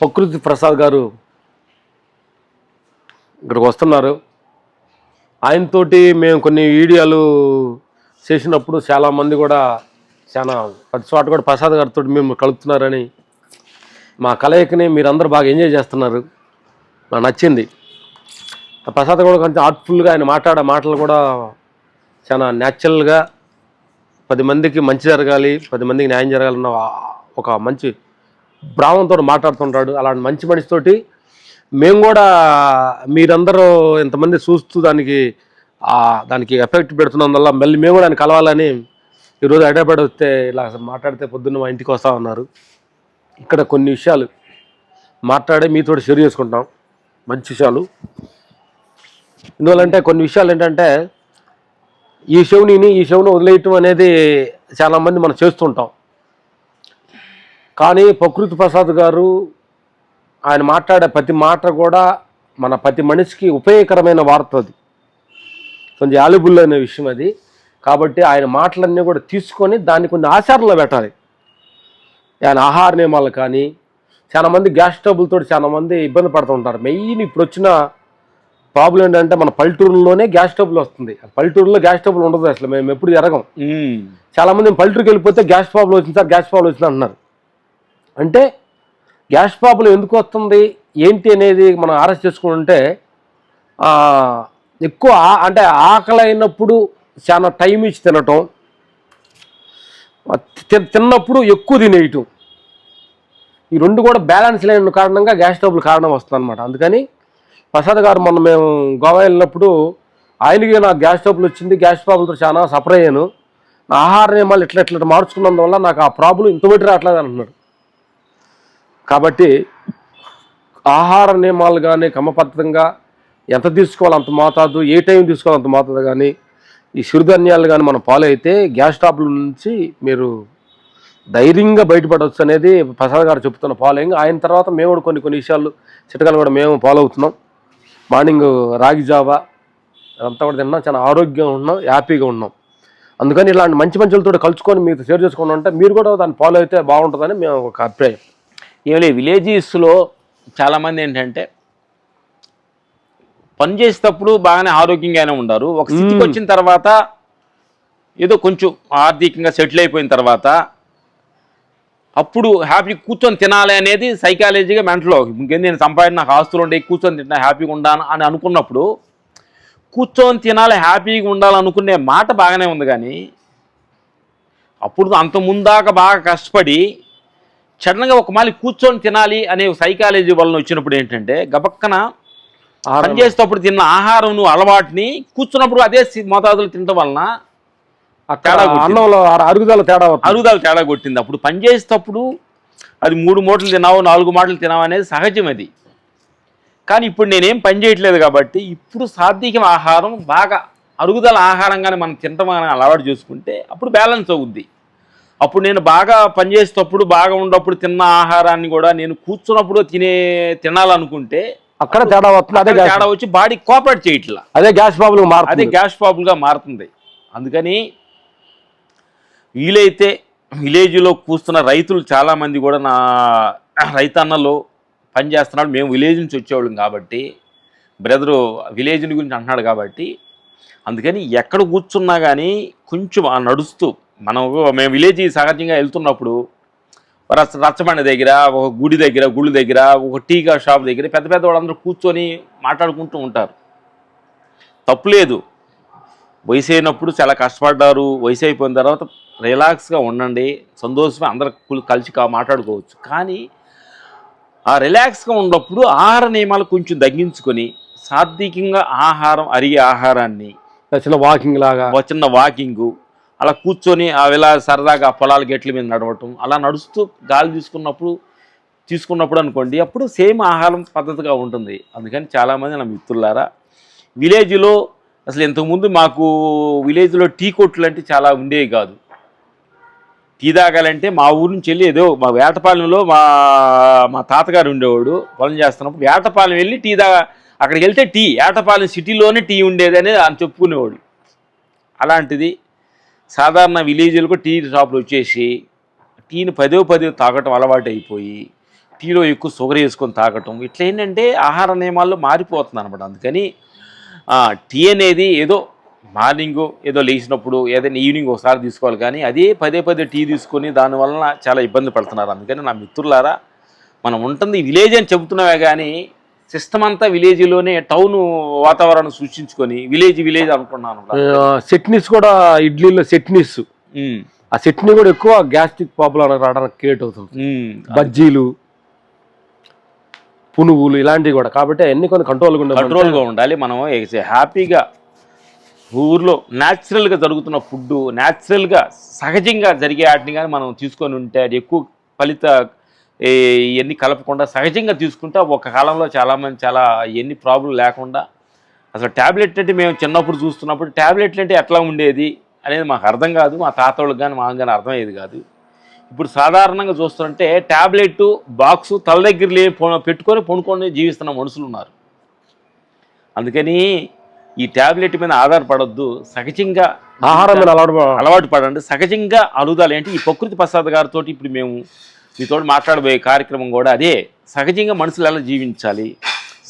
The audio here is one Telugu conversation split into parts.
ప్రకృతి ప్రసాద్ గారు ఇక్కడికి వస్తున్నారు. ఆయనతోటి మేము కొన్ని వీడియోలు చేసినప్పుడు చాలామంది కూడా చాలా ప్రతి చోట కూడా ప్రసాద్ గారితో మేము కలుపుతున్నారని మా కలయికని మీరందరూ బాగా ఎంజాయ్ చేస్తున్నారు. నాకు నచ్చింది. ప్రసాద్ కూడా కొంచెం ఆర్ట్ఫుల్గా ఆయన మాట్లాడే మాటలు కూడా చాలా న్యాచురల్గా పది మందికి మంచి జరగాలి పది మందికి న్యాయం జరగాలన్న ఒక మంచి బ్రాహ్మణతో మాట్లాడుతుంటాడు. అలాంటి మంచి మనిషితోటి మేము కూడా మీరందరూ ఇంతమంది చూస్తూ దానికి దానికి ఎఫెక్ట్ పెడుతున్నందువల్ల మళ్ళీ మేము కూడా ఆయన కలవాలని ఈరోజు హైదరాబాద్ వస్తే ఇలా మాట్లాడితే పొద్దున్న మా ఇంటికి వస్తా ఉన్నారు. ఇక్కడ కొన్ని విషయాలు మాట్లాడి మీతో షేర్ చేసుకుంటాం. మంచి విషయాలు. ఎందువల్లంటే కొన్ని విషయాలు ఏంటంటే ఈ షోని ఈ షోను వదిలేయటం అనేది చాలామంది మనం చేస్తుంటాం. కానీ ప్రకృతి ప్రసాద్ గారు ఆయన మాట్లాడే ప్రతి మాట కూడా మన ప్రతి మనిషికి ఉపయోగకరమైన వార్త అది. కొంచెం వాల్యుబుల్ అనే విషయం అది. కాబట్టి ఆయన మాటలన్నీ కూడా తీసుకొని దాన్ని కొన్ని ఆచారంలో పెట్టాలి. ఆయన ఆహార నియమాలు కానీ చాలా మంది గ్యాస్ ట్రబుల్తో చాలా మంది ఇబ్బంది పడుతుంటారు మెయిన్ ఇప్పుడు వచ్చిన ప్రాబ్లం ఏంటంటే మన పల్లెటూరులోనే గ్యాస్ ట్రబుల్ వస్తుంది. పల్లెటూరులో గ్యాస్ ట్రబుల్ ఉండదు అసలు. మేము ఎప్పుడు జరగం ఉమ్. చాలా మంది పల్లెటూరుకి వెళ్ళిపోతే గ్యాస్ ప్రాబ్లం వచ్చింది సార్ గ్యాస్ ప్రాబ్లం వచ్చింది అంటున్నారు. అంటే గ్యాస్ ప్రాబ్లం ఎందుకు వస్తుంది? ఏంటి అనేది మనం ఆర్ఎస్ చేసుకుంటే ఎక్కువ అంటే ఆకలి అయినప్పుడు చాలా టైం ఇచ్చి తినటం తి- తిన్నప్పుడు ఎక్కువ తినేయటం. ఈ రెండు కూడా బ్యాలెన్స్ లేని కారణంగా గ్యాస్ ట్రబుల్ కారణం వస్తుంది అనమాట అందుకని ప్రసాద్ గారు మొన్న మేము గోవా వెళ్ళినప్పుడు ఆయనకి నాకు గ్యాస్ ట్రబుల్ వచ్చింది గ్యాస్ ప్రాబ్లంతో చాలా సఫర్ అయ్యాను. నా ఆహార నియమాలు ఇట్లా ఇట్లా మార్చుకున్నందువల్ల నాకు ఆ ప్రాబ్లం ఇంత పెట్టి రావట్లేదు అంటున్నాడు కాబట్టి ఆహార నియమాలు కానీ క్రమబద్ధంగా ఎంత తీసుకోవాలి అంత మోతాదు ఏ టైం తీసుకోవాలి అంత మోతాదు కానీ ఈ సిరిధాన్యాలు కానీ మనం ఫాలో అయితే గ్యాస్ స్టాప్ల నుంచి మీరు ధైర్యంగా బయటపడవచ్చు అనేది ప్రసాద్ గారు చెప్తున్న ఫాలోయింగ్ ఆయన తర్వాత మేము కూడా కొన్ని కొన్ని విషయాలు చిట్కాలు కూడా మేము ఫాలో అవుతున్నాం మార్నింగ్ రాగి జావా అదంతా కూడా తిన్నాం. చాలా ఆరోగ్యంగా ఉన్నాం హ్యాపీగా ఉన్నాం. అందుకని ఇలాంటి మంచి మంచులతో కలుసుకొని మీతో షేర్ చేసుకుని ఉంటే మీరు కూడా దాన్ని ఫాలో అయితే బాగుంటుందని మేము ఒక అభిప్రాయం. ఏమలే విలేజెస్లో చాలామంది ఏంటంటే పని చేసేటప్పుడు బాగానే ఆరోగ్యంగానే ఉండారు. ఒక స్థితికి వచ్చిన తర్వాత ఏదో కొంచెం ఆర్థికంగా సెటిల్ అయిపోయిన తర్వాత అప్పుడు హ్యాపీ కూర్చొని తినాలి అనేది సైకాలజీగా మెంటలో ఇంకేం నేను సంపాదన నాకు ఆస్తులు ఉండే కూర్చొని తింటా హ్యాపీగా ఉండాను అని అనుకున్నప్పుడు కూర్చొని తినాలి హ్యాపీగా ఉండాలనుకునే మాట బాగానే ఉంది కానీ అప్పుడు అంత ముందాక బాగా కష్టపడి సడన్గా ఒక మాలి కూర్చొని తినాలి అనే సైకాలజీ వలన వచ్చినప్పుడు ఏంటంటే గబక్కన పని చేసేటప్పుడు తిన్న ఆహారం అలవాటుని కూర్చున్నప్పుడు అదే మోతాదులు తినడం వలన అక్కడ తేడా అరుగుదల తేడా. అరుగుదల తేడా కొట్టింది. అప్పుడు పని చేసేటప్పుడు అది మూడు మూటలు తినావు నాలుగు మాటలు తినావు అనేది సహజం అది. కానీ ఇప్పుడు నేనేం పని చేయట్లేదు కాబట్టి ఇప్పుడు సాత్వికం ఆహారం బాగా అరుగుదల ఆహారంగానే మనం అని అలవాటు చేసుకుంటే అప్పుడు బ్యాలెన్స్ అవుద్ది. అప్పుడు నేను బాగా పనిచేసేటప్పుడు బాగా ఉన్నప్పుడు తిన్న ఆహారాన్ని కూడా నేను కూర్చున్నప్పుడు తినే తినాలనుకుంటే అక్కడ తేడా వస్తుంది అదే తేడా వచ్చి బాడీ కోఆపరేట్ చేయట్లా. అదే గ్యాస్ ప్రాబ్లం అదే మారుతుంది గ్యాస్ ప్రాబ్లంగా మారుతుంది. అందుకని వీలైతే విలేజ్లో కూస్తున్న రైతులు చాలామంది కూడా నా రైతన్నలో పని చేస్తున్నాడు మేము విలేజ్ నుంచి వచ్చేవాళ్ళం కాబట్టి బ్రదరు విలేజ్ గురించి అంటున్నాడు కాబట్టి అందుకని ఎక్కడ కూర్చున్నా కానీ కొంచెం ఆ నడుస్తూ మనం మేము విలేజ్ సహజంగా వెళ్తున్నప్పుడు రచ్చ రచ్చబండ దగ్గర ఒక గుడి దగ్గర గుడి దగ్గర ఒక టీకా షాప్ దగ్గర పెద్ద పెద్ద వాళ్ళందరూ కూర్చొని మాట్లాడుకుంటూ ఉంటారు. తప్పులేదు వయసు అయినప్పుడు చాలా కష్టపడ్డారు. వయసు అయిపోయిన తర్వాత రిలాక్స్గా ఉండండి. సంతోషమే అందరు కుల్- కలిసి కా మాట్లాడుకోవచ్చు. కానీ ఆ రిలాక్స్గా ఉన్నప్పుడు ఆహార నియమాలు కొంచెం తగ్గించుకొని సాత్వికంగా ఆహారం అరిగే ఆహారాన్ని చిన్న వాకింగ్ లాగా ఒక చిన్న వాకింగ్ అలా కూర్చొని ఆ ఇలా సరదాగా పొలాల గెట్ల మీద నడవటం అలా నడుస్తూ గాలి తీసుకున్నప్పుడు తీసుకున్నప్పుడు అనుకోండి అప్పుడు సేమ్ ఆహారం పద్ధతిగా ఉంటుంది. అందుకని చాలామంది నా మిత్రులారా విలేజ్లో అసలు ఇంతకుముందు మాకు విలేజ్లో టీ కొట్లు అంటే చాలా ఉండేవి కాదు. టీ తాగాలంటే మా ఊరు నుంచి వెళ్ళి ఏదో మా వేటపాలెంలో మా మా తాతగారు ఉండేవాడు పొలం చేస్తున్నప్పుడు వేటపాలెం వెళ్ళి టీ తాగా అక్కడికి వెళ్తే టీ వేటపాలెం సిటీలోనే టీ ఉండేది అనేది అని చెప్పుకునేవాడు. అలాంటిది సాధారణ విలేజ్లకు టీ షాపులు వచ్చేసి టీని పదే పదే తాగటం అలవాటు అయిపోయి టీలో ఎక్కువ షుగర్ వేసుకొని తాగటం ఇట్లా ఏంటంటే ఆహార నియమాల్లో మారిపోతుంది అనమాట అందుకని టీ అనేది ఏదో మార్నింగ్ ఏదో లేచినప్పుడు ఏదైనా ఈవినింగ్ ఒకసారి తీసుకోవాలి. కానీ అదే పదే పదే టీ తీసుకొని దానివలన చాలా ఇబ్బంది పడుతున్నారు. అందుకని నా మిత్రులారా మనం ఉంటుంది విలేజ్ అని చెబుతున్నావే కానీ సిస్టమ్ అంతా విలేజ్లోనే టౌన్ వాతావరణం సృష్టించుకొని విలేజ్ విలేజ్ అనుకున్నాను చట్నీస్ కూడా ఇడ్లీలో చట్నీస్. ఆ చట్నీ కూడా ఎక్కువ గ్యాస్ట్రిక్ ప్రాబ్లం రావడానికి క్రియేట్ అవుతుంది. బజ్జీలు పునుగులు ఇలాంటివి కూడా. కాబట్టి అన్ని కొన్ని కంట్రోల్గా ఉండే కంట్రోల్గా ఉండాలి మనం హ్యాపీగా ఊర్లో న్యాచురల్గా జరుగుతున్న ఫుడ్ న్యాచురల్గా సహజంగా జరిగే వాటిని కానీ మనం తీసుకొని ఉంటే అది ఎక్కువ ఫలిత ఇవన్నీ కలపకుండా సహజంగా తీసుకుంటే ఒక కాలంలో చాలామంది చాలా ఎన్ని ప్రాబ్లం లేకుండా అసలు ట్యాబ్లెట్ అంటే మేము చిన్నప్పుడు చూస్తున్నప్పుడు ట్యాబ్లెట్లు అంటే ఎట్లా ఉండేది అనేది మాకు అర్థం కాదు. మా తాత వాళ్ళకి కానీ మాకు కానీ అర్థమయ్యేది కాదు. ఇప్పుడు సాధారణంగా చూస్తుంటే ట్యాబ్లెట్ బాక్స్ తల దగ్గర లే పెట్టుకొని పొనుకొని జీవిస్తున్న మనుషులు ఉన్నారు అందుకని ఈ ట్యాబ్లెట్ మీద ఆధారపడొద్దు. సహజంగా ఆహారం అలవాటు అలవాటు పడండి. సహజంగా అరుగుదల అంటే ఈ ప్రకృతి ప్రసాద్ గారితో ఇప్పుడు మేము మీతో మాట్లాడబోయే కార్యక్రమం కూడా అదే. సహజంగా మనుషులు ఎలా జీవించాలి?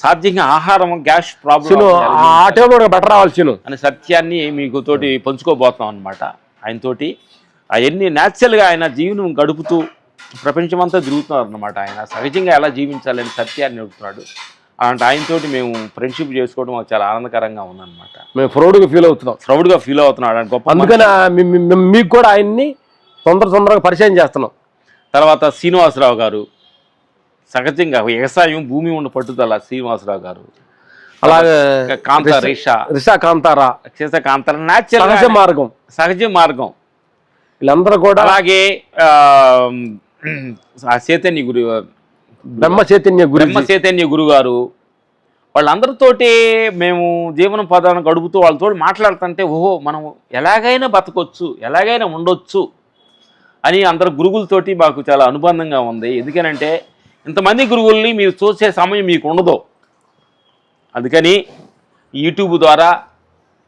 సాధ్యంగా ఆహారం గ్యాస్ ప్రాబ్లం చిను ఆ టైంలో బెటర్ రావాలి చిను అనే సత్యాన్ని మీకు తోటి పంచుకోబోతున్నాం అనమాట ఆయనతోటి అవన్నీ న్యాచురల్గా ఆయన జీవనం గడుపుతూ ప్రపంచమంతా తిరుగుతున్నారు అనమాట ఆయన సహజంగా ఎలా జీవించాలని సత్యాన్ని చెబుతున్నాడు అలాంటి ఆయనతోటి మేము ఫ్రెండ్షిప్ చేసుకోవడం మాకు చాలా ఆనందకరంగా ఉందన్నమాట. మేము ప్రౌడ్గా ఫీల్ అవుతున్నాం. ప్రౌడ్గా ఫీల్ అవుతున్నాడు. ఆయన గొప్ప అందుకని మీకు కూడా ఆయన్ని తొందర తొందరగా పరిచయం చేస్తున్నాం. తర్వాత శ్రీనివాసరావు గారు. సహజంగా వ్యవసాయం భూమి ఉన్న పట్టుదల శ్రీనివాసరావు గారు. అలాగే కాంత రేష రిషా. కాంతారా. చేసే కాంత సహజ మార్గం. సహజ మార్గం. వీళ్ళందరూ కూడా అలాగే చైతన్య గురు బ్రహ్మ చైతన్య బ్రహ్మ చైతన్య గురుగారు. వాళ్ళందరితోటి మేము జీవన పదాన్ని గడుపుతూ వాళ్ళతో మాట్లాడుతుంటే ఓహో మనం ఎలాగైనా బతకొచ్చు ఎలాగైనా ఉండొచ్చు. అని అందరు గురువులతోటి మాకు చాలా అనుబంధంగా ఉంది. ఎందుకనంటే ఇంతమంది గురువుల్ని మీరు చూసే సమయం మీకు ఉండదు. అందుకని యూట్యూబ్ ద్వారా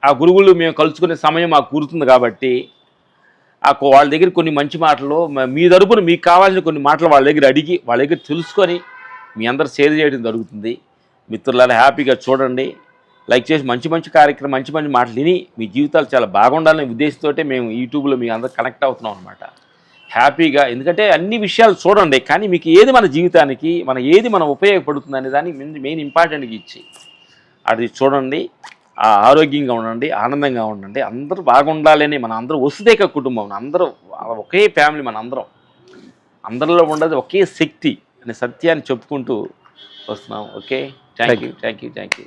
ఆ గురువులు మేము కలుసుకునే సమయం మాకు కూరుతుంది కాబట్టి ఆ వాళ్ళ దగ్గర కొన్ని మంచి మాటలు మీ తరపున మీకు కావాల్సిన కొన్ని మాటలు వాళ్ళ దగ్గర అడిగి వాళ్ళ దగ్గర తెలుసుకొని మీ అందరు షేర్ చేయడం జరుగుతుంది. మిత్రులను హ్యాపీగా చూడండి. లైక్ చేసి మంచి మంచి కార్యక్రమం మంచి మంచి మాటలు విని మీ జీవితాలు చాలా బాగుండాలనే ఉద్దేశంతో మేము యూట్యూబ్లో మీ అందరు కనెక్ట్ అవుతున్నాం అనమాట హ్యాపీగా. ఎందుకంటే అన్ని విషయాలు చూడండి కానీ మీకు ఏది మన జీవితానికి మన ఏది మన ఉపయోగపడుతుంది అనే దానికి మెయిన్ ఇంపార్టెంట్గా ఇచ్చి. అది చూడండి ఆ ఆరోగ్యంగా ఉండండి ఆనందంగా ఉండండి. అందరూ బాగుండాలని మన అందరూ వసుదేక కుటుంబం. అందరూ ఒకే ఫ్యామిలీ మన అందరం. అందరిలో ఉండదు ఒకే శక్తి అనే సత్యాన్ని చెప్పుకుంటూ వస్తున్నాం. Okay? Thank you thank you thank you